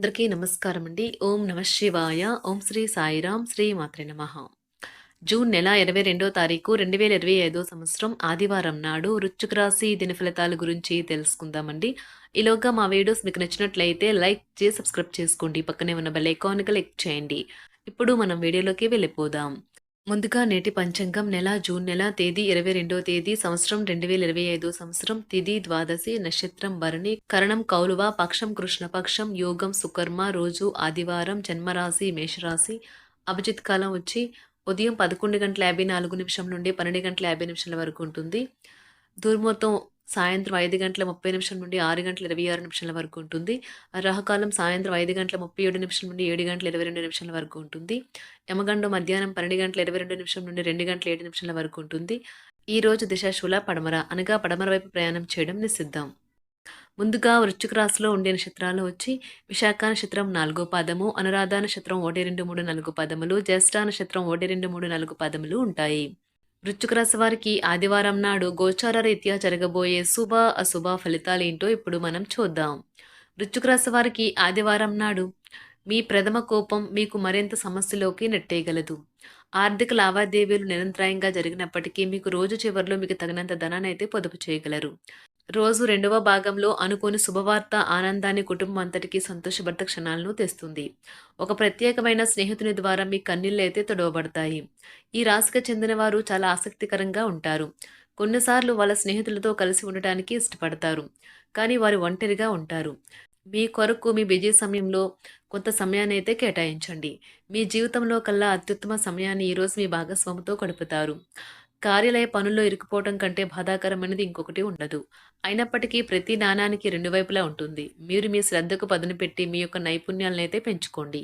అందరికీ నమస్కారం అండి. ఓం నమ శివాయ. ఓం శ్రీ సాయిరాం శ్రీ మాత్రే నమ. జూన్ నెల ఇరవై రెండో తారీఖు రెండు వేల ఇరవై ఐదో సంవత్సరం ఆదివారం నాడు వృశ్చిక రాశి దిన ఫలితాల గురించి తెలుసుకుందామండి. ఈలోగా మా వీడియోస్ మీకు నచ్చినట్లయితే లైక్ చేసి సబ్స్క్రైబ్ చేసుకోండి. పక్కనే ఉన్న బెల్ ఐకాన్ క్లిక్ చేయండి. ఇప్పుడు మనం వీడియోలోకి వెళ్ళిపోదాం. ముందుగా నేటి పంచాంగం నెల జూన్ నెల తేదీ ఇరవై రెండో తేదీ సంవత్సరం రెండు వేల ఇరవై ఐదో సంవత్సరం తిది ద్వాదశి నక్షత్రం భరణి కరణం కౌలువ పక్షం కృష్ణపక్షం యోగం సుకర్మ రోజు ఆదివారం జన్మరాశి మేషరాశి అభిజిత్ కాలం వచ్చి ఉదయం పదకొండు గంటల యాభై నాలుగు నిమిషం నుండి పన్నెండు గంటల యాభై నిమిషాల వరకు ఉంటుంది. దుర్మొత్తం సాయంత్రం ఐదు గంటల ముప్పై నిమిషం నుండి ఆరు గంటల ఇరవై ఆరు నిమిషాల వరకు ఉంటుంది. రాహకాలం సాయంత్రం ఐదు గంటల ముప్పై ఏడు నిమిషం నుండి ఏడు గంటల ఇరవై రెండు నిమిషాల వరకు ఉంటుంది. యమగండం మధ్యాహ్నం పన్నెండు గంటల ఇరవై రెండు నిమిషం నుండి రెండు గంటల ఏడు నిమిషాల వరకు ఉంటుంది. ఈ రోజు దిశాశూల పడమర అనగా పడమర వైపు ప్రయాణం చేయడం నిషిద్దాం ముందుగా వృశ్చిక రాశిలో ఉండే నక్షత్రాలు వచ్చి విశాఖ నక్షత్రం నాలుగో పాదము అనురాధ నక్షత్రం ఒకటి రెండు మూడు నాలుగు పదములు జ్యేష్ఠ నక్షత్రం ఒకటి రెండు మూడు నాలుగు పదములు ఉంటాయి. వృశ్చిక రాశి వారికి ఆదివారం నాడు గోచార రీత్యా జరగబోయే శుభ అశుభ ఫలితాలు ఏంటో ఇప్పుడు మనం చూద్దాం. వృశ్చిక రాశి వారికి ఆదివారం నాడు మీ ప్రథమ కోపం మీకు మరింత సమస్యలోకి నెట్టేయగలదు. ఆర్థిక లావాదేవీలు నిరంతరాయంగా జరిగినప్పటికీ మీకు రోజు చివరిలో మీకు తగినంత ధనాన్ని అయితే పొదుపు చేయగలరు. రోజు రెండవ భాగంలో అనుకోని శుభవార్త ఆనందాన్ని కుటుంబం అంతటికీ సంతోషభర్త క్షణాలను తెస్తుంది. ఒక ప్రత్యేకమైన స్నేహితుని ద్వారా మీ కన్నీళ్ళు అయితే తొడవబడతాయి. ఈ రాశికి చెందిన వారు చాలా ఆసక్తికరంగా ఉంటారు. కొన్నిసార్లు వాళ్ళ స్నేహితులతో కలిసి ఉండటానికి ఇష్టపడతారు. కానీ వారు ఒంటరిగా ఉంటారు. మీ కొరకు మీ బిజీ సమయంలో కొంత సమయాన్ని అయితే కేటాయించండి. మీ జీవితంలో కల్లా అత్యుత్తమ సమయాన్ని ఈరోజు మీ భాగస్వామితో గడుపుతారు. కార్యాలయ పనుల్లో ఇరుకుపోవటం కంటే బాధాకరమైనది ఇంకొకటి ఉండదు. అయినప్పటికీ ప్రతి నాణానికి రెండు వైపులా ఉంటుంది. మీరు మీ శ్రద్ధకు పదును పెట్టి మీ యొక్క నైపుణ్యాలనైతే పెంచుకోండి.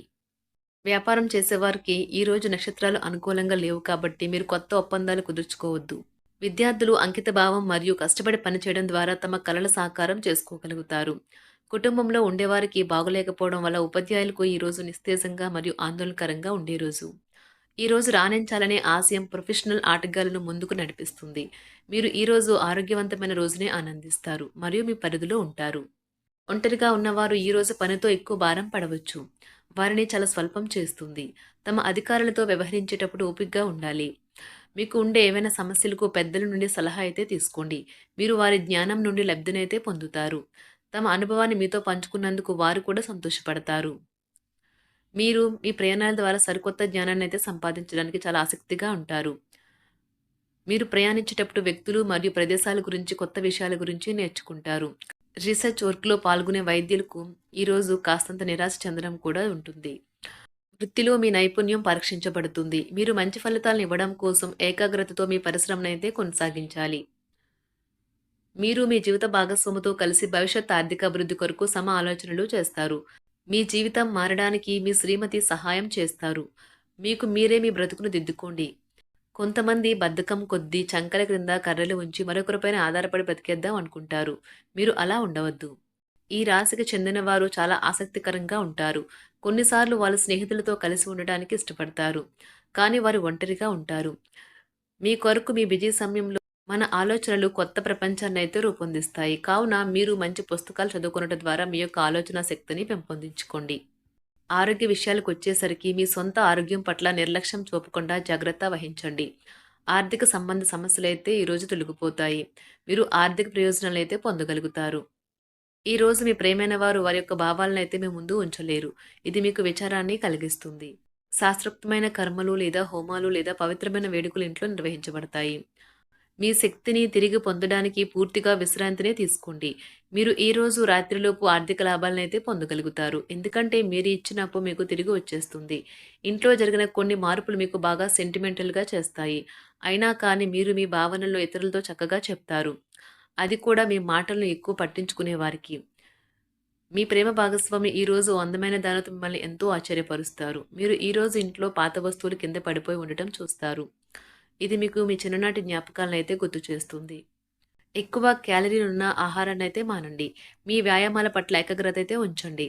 వ్యాపారం చేసేవారికి ఈరోజు నక్షత్రాలు అనుకూలంగా లేవు కాబట్టి మీరు కొత్త ఒప్పందాలు కుదుర్చుకోవద్దు. విద్యార్థులు అంకితభావం మరియు కష్టపడి పనిచేయడం ద్వారా తమ కళల సాకారం చేసుకోగలుగుతారు. కుటుంబంలో ఉండేవారికి బాగలేకపోవడం వల్ల ఉపాధ్యాయులకు ఈరోజు నిస్తేజంగా మరియు ఆందోళనకరంగా ఉండే రోజు. ఈరోజు రాణించాలనే ఆశయం ప్రొఫెషనల్ ఆటగాళ్ళను ముందుకు నడిపిస్తుంది. మీరు ఈరోజు ఆరోగ్యవంతమైన రోజునే ఆనందిస్తారు. మరియు మీ పరిధిలో ఉంటారు. ఒంటరిగా ఉన్నవారు ఈరోజు పనితో ఎక్కువ భారం పడవచ్చు. వారిని చాలా స్వల్పం చేస్తుంది. తమ అధికారులతో వ్యవహరించేటప్పుడు ఓపికగా ఉండాలి. మీకు ఉండే ఏవైనా సమస్యలకు పెద్దల నుండి సలహా అయితే తీసుకోండి. మీరు వారి జ్ఞానం నుండి లబ్ధినైతే పొందుతారు. తమ అనుభవాన్ని మీతో పంచుకున్నందుకు వారు కూడా సంతోషపడతారు. మీరు మీ ప్రయాణాల ద్వారా సరికొత్త జ్ఞానాన్ని అయితే సంపాదించడానికి చాలా ఆసక్తిగా ఉంటారు. మీరు ప్రయాణించేటప్పుడు వ్యక్తులు మరియు ప్రదేశాల గురించి కొత్త విషయాల గురించి నేర్చుకుంటారు. రీసెర్చ్ వర్క్లో పాల్గొనే వైద్యులకు ఈరోజు కాస్తంత నిరాశ చెందడం కూడా ఉంటుంది. వృత్తిలో మీ నైపుణ్యం పరీక్షించబడుతుంది. మీరు మంచి ఫలితాలను ఇవ్వడం కోసం ఏకాగ్రతతో మీ పరిశ్రమను అయితే కొనసాగించాలి. మీరు మీ జీవిత భాగస్వామితో కలిసి భవిష్యత్ ఆర్థిక అభివృద్ధి కొరకు సమ ఆలోచనలు చేస్తారు. మీ జీవితం మారడానికి మీ శ్రీమతి సహాయం చేస్తారు. మీకు మీరే మీ బ్రతుకును దిద్దుకోండి. కొంతమంది బద్ధకం కొద్దీ చంకల క్రింద కర్రలు ఉంచి మరొకరిపైన ఆధారపడి బ్రతికేద్దాం అనుకుంటారు. మీరు అలా ఉండవద్దు. ఈ రాశికి చెందిన వారు చాలా ఆసక్తికరంగా ఉంటారు. కొన్నిసార్లు వాళ్ళ స్నేహితులతో కలిసి ఉండడానికి ఇష్టపడతారు. కానీ వారు ఒంటరిగా ఉంటారు. మీ కొరకు మీ బిజీ సమయంలో మన ఆలోచనలు కొత్త ప్రపంచాన్ని అయితే రూపొందిస్తాయి. కావున మీరు మంచి పుస్తకాలు చదువుకునడం ద్వారా మీ యొక్క ఆలోచన శక్తిని పెంపొందించుకోండి. ఆరోగ్య విషయాలకు వచ్చేసరికి మీ సొంత ఆరోగ్యం పట్ల నిర్లక్ష్యం చూపకుండా జాగ్రత్త వహించండి. ఆర్థిక సంబంధ సమస్యలు అయితే ఈరోజు తొలగిపోతాయి. మీరు ఆర్థిక ప్రయోజనాలు అయితే పొందగలుగుతారు ఈరోజు మీ ప్రేమైన వారు వారి యొక్క భావాలను అయితే మీ ముందు ఉంచలేరు. ఇది మీకు విచారాన్ని కలిగిస్తుంది. శాస్త్రోక్తమైన కర్మలు లేదా హోమాలు లేదా పవిత్రమైన వేడుకలు ఇంట్లో నిర్వహించబడతాయి. మీ శక్తిని తిరిగి పొందడానికి పూర్తిగా విశ్రాంతినే తీసుకోండి. మీరు ఈ రోజు రాత్రిలోపు ఆర్థిక లాభాలను అయితే పొందగలుగుతారు. ఎందుకంటే మీరు ఇచ్చిన అప్పు మీకు తిరిగి వచ్చేస్తుంది. ఇంట్లో జరిగిన కొన్ని మార్పులు మీకు బాగా సెంటిమెంటల్గా చేస్తాయి. అయినా కానీ మీరు మీ భావనల్లో ఇతరులతో చక్కగా చెప్తారు. అది కూడా మీ మాటలను ఎక్కువ పట్టించుకునే వారికి. మీ ప్రేమ భాగస్వామి ఈరోజు అందమైన దానితో మిమ్మల్ని ఎంతో ఆశ్చర్యపరుస్తారు. మీరు ఈరోజు ఇంట్లో పాత వస్తువులు కింద పడిపోయి ఉండటం చూస్తారు. ఇది మీకు మీ చిన్ననాటి జ్ఞాపకాలను అయితే గుర్తు చేస్తుంది. ఎక్కువ క్యాలరీలు ఉన్న ఆహారాన్ని అయితే మానండి. మీ వ్యాయామాల పట్ల ఏకాగ్రత అయితే ఉంచండి.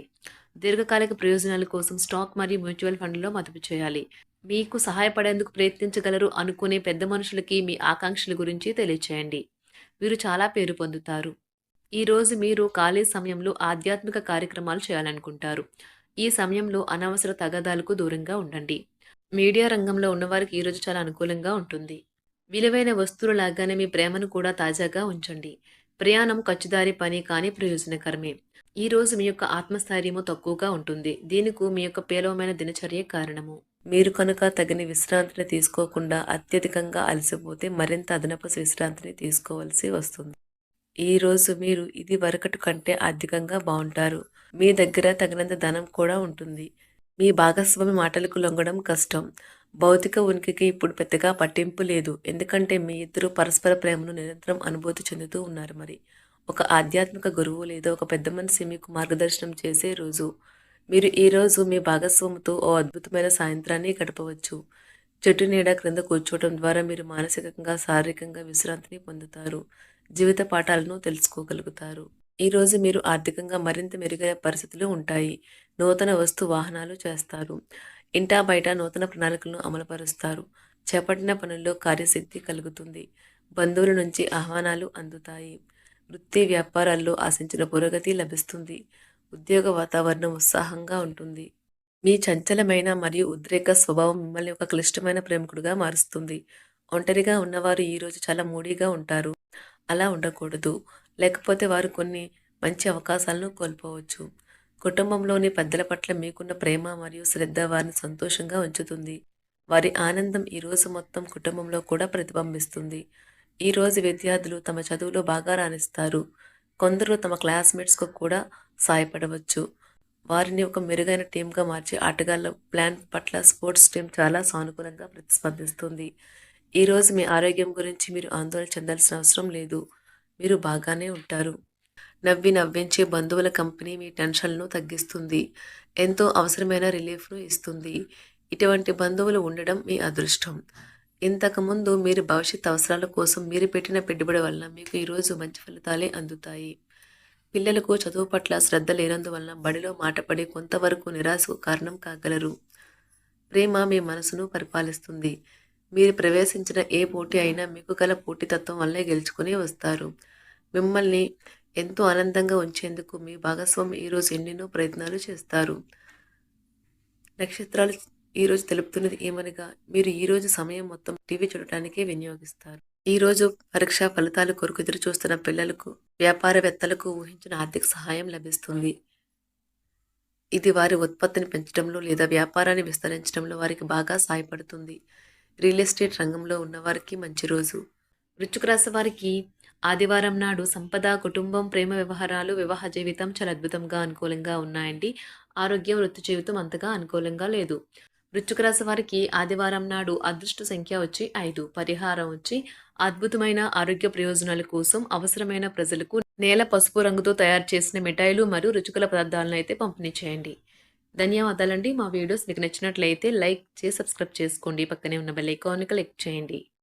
దీర్ఘకాలిక ప్రయోజనాల కోసం స్టాక్ మరియు మ్యూచువల్ ఫండ్లో మదుపు చేయాలి. మీకు సహాయపడేందుకు ప్రయత్నించగలరు అనుకునే పెద్ద మనుషులకి మీ ఆకాంక్షల గురించి తెలియచేయండి. వీరు చాలా పేరు పొందుతారు. ఈరోజు మీరు ఖాళీ సమయంలో ఆధ్యాత్మిక కార్యక్రమాలు చేయాలనుకుంటారు. ఈ సమయంలో అనవసర తగాదాలకు దూరంగా ఉండండి. మీడియా రంగంలో ఉన్నవారికి ఈరోజు చాలా అనుకూలంగా ఉంటుంది. విలువైన వస్తువులు లాగానే మీ ప్రేమను కూడా తాజాగా ఉంచండి. ప్రయాణం ఖర్చుదారి పని కానీ ప్రయోజనకరమే. ఈ రోజు మీ యొక్క ఆత్మస్థైర్యము తక్కువగా ఉంటుంది. దీనికి మీ యొక్క పేలవమైన దినచర్య కారణము. మీరు కనుక తగిన విశ్రాంతిని తీసుకోకుండా అత్యధికంగా అలసిపోతే మరింత అదనపు విశ్రాంతిని తీసుకోవాల్సి వస్తుంది. ఈ రోజు మీరు ఇది వరకటి కంటే ఆర్థికంగా బాగుంటారు. మీ దగ్గర తగినంత ధనం కూడా ఉంటుంది. మీ భాగస్వామి మాటలకు లొంగడం కష్టం. భౌతిక ఉనికికి ఇప్పుడు పెద్దగా పట్టింపు లేదు. ఎందుకంటే మీ ఇద్దరు పరస్పర ప్రేమను నిరంతరం అనుభూతి చెందుతూ ఉన్నారు మరి. ఒక ఆధ్యాత్మిక గురువు లేదా ఒక పెద్ద మనిషి మీకు మార్గదర్శనం చేసే రోజు. మీరు ఈ రోజు మీ భాగస్వామితో ఓ అద్భుతమైన సాయంత్రాన్ని గడపవచ్చు. చెట్టు నీడ క్రింద కూర్చోవడం ద్వారా మీరు మానసికంగా శారీరకంగా విశ్రాంతిని పొందుతారు. జీవిత పాఠాలను తెలుసుకోగలుగుతారు. ఈరోజు మీరు ఆర్థికంగా మరింత మెరుగైన పరిస్థితులు ఉంటాయి. నూతన వస్తు వాహనాలు చేస్తారు. ఇంటా బయట నూతన ప్రణాళికలను అమలుపరుస్తారు. చేపట్టిన పనుల్లో కార్యసిద్ధి కలుగుతుంది. బంధువుల నుంచి ఆహ్వానాలు అందుతాయి. వృత్తి వ్యాపారాల్లో ఆశించిన పురోగతి లభిస్తుంది. ఉద్యోగ వాతావరణం ఉత్సాహంగా ఉంటుంది. మీ చంచలమైన మరియు ఉద్రేక స్వభావం మిమ్మల్ని ఒక క్లిష్టమైన ప్రేమికుడిగా మారుస్తుంది. ఒంటరిగా ఉన్నవారు ఈరోజు చాలా మూడీగా ఉంటారు. అలా ఉండకూడదు. లేకపోతే వారు కొన్ని మంచి అవకాశాలను కోల్పోవచ్చు. కుటుంబంలోని పెద్దల పట్ల మీకున్న ప్రేమ మరియు శ్రద్ధ వారిని సంతోషంగా ఉంచుతుంది. వారి ఆనందం ఈరోజు మొత్తం కుటుంబంలో కూడా ప్రతిబింబిస్తుంది. ఈరోజు విద్యార్థులు తమ చదువులో బాగా రాణిస్తారు. కొందరు తమ క్లాస్మేట్స్కు కూడా సాయపడవచ్చు. వారిని ఒక మెరుగైన టీంగా మార్చి ఆటగాళ్ళ ప్లాన్ పట్ల స్పోర్ట్స్ టీం చాలా సానుకూలంగా ప్రతిస్పందిస్తుంది. ఈరోజు మీ ఆరోగ్యం గురించి మీరు ఆందోళన చెందాల్సిన అవసరం లేదు. మీరు బాగానే ఉంటారు. నవ్వి నవ్వించే బంధువుల కంపెనీ మీ టెన్షన్ను తగ్గిస్తుంది. ఎంతో అవసరమైన రిలీఫ్ను ఇస్తుంది. ఇటువంటి బంధువులు ఉండడం మీ అదృష్టం. ఇంతకుముందు మీరు భవిష్యత్ అవసరాల కోసం మీరు పెట్టిన పెట్టుబడి వలన మీకు ఈరోజు మంచి ఫలితాలే అందుతాయి. పిల్లలకు చదువు పట్ల శ్రద్ధ లేనందువలన బడిలో మాటపడి కొంతవరకు నిరాశకు కారణం కాగలరు. ప్రేమ మీ మనసును పరిపాలిస్తుంది. మీరు ప్రవేశించిన ఏ పోటీ అయినా మీకు గల పోటీతత్వం వల్లే గెలుచుకుని వస్తారు. మిమ్మల్ని ఎంతో ఆనందంగా ఉంచేందుకు మీ భాగస్వామి ఈరోజు ఎన్నెన్నో ప్రయత్నాలు చేస్తారు. నక్షత్రాలు ఈరోజు తెలుపుతున్నది ఏమనగా మీరు ఈరోజు సమయం మొత్తం టీవీ చూడటానికే వినియోగిస్తారు. ఈరోజు పరీక్షా ఫలితాల కొరకు ఎదురు చూస్తున్న పిల్లలకు వ్యాపారవేత్తలకు ఊహించిన ఆర్థిక సహాయం లభిస్తుంది. ఇది వారి ఉత్పత్తిని పెంచడంలో లేదా వ్యాపారాన్ని విస్తరించడంలో వారికి బాగా సహాయపడుతుంది రియల్ ఎస్టేట్ రంగంలో ఉన్నవారికి మంచి రోజు. వృశ్చిక రాశి వారికి ఆదివారం నాడు సంపద కుటుంబం ప్రేమ వ్యవహారాలు వివాహ జీవితం చాలా అద్భుతంగా అనుకూలంగా ఉన్నాయండి. ఆరోగ్యం వృత్తి జీవితం అంతగా అనుకూలంగా లేదు. వృశ్చిక రాశి వారికి ఆదివారం నాడు అదృష్ట సంఖ్య వచ్చి ఐదు. పరిహారం వచ్చి అద్భుతమైన ఆరోగ్య ప్రయోజనాల కోసం అవసరమైన ప్రజలకు నేల పసుపు రంగుతో తయారు చేసిన మిఠాయిలు మరియు రుచికల పదార్థాలను అయితే పంపిణీ చేయండి. ధన్యవాదాలండి. మా వీడియోస్ మీకు నచ్చినట్లయితే లైక్ చేసి సబ్స్క్రైబ్ చేసుకోండి. పక్కనే ఉన్న బెల్ ఐకాన్ని క్లిక్ చేయండి.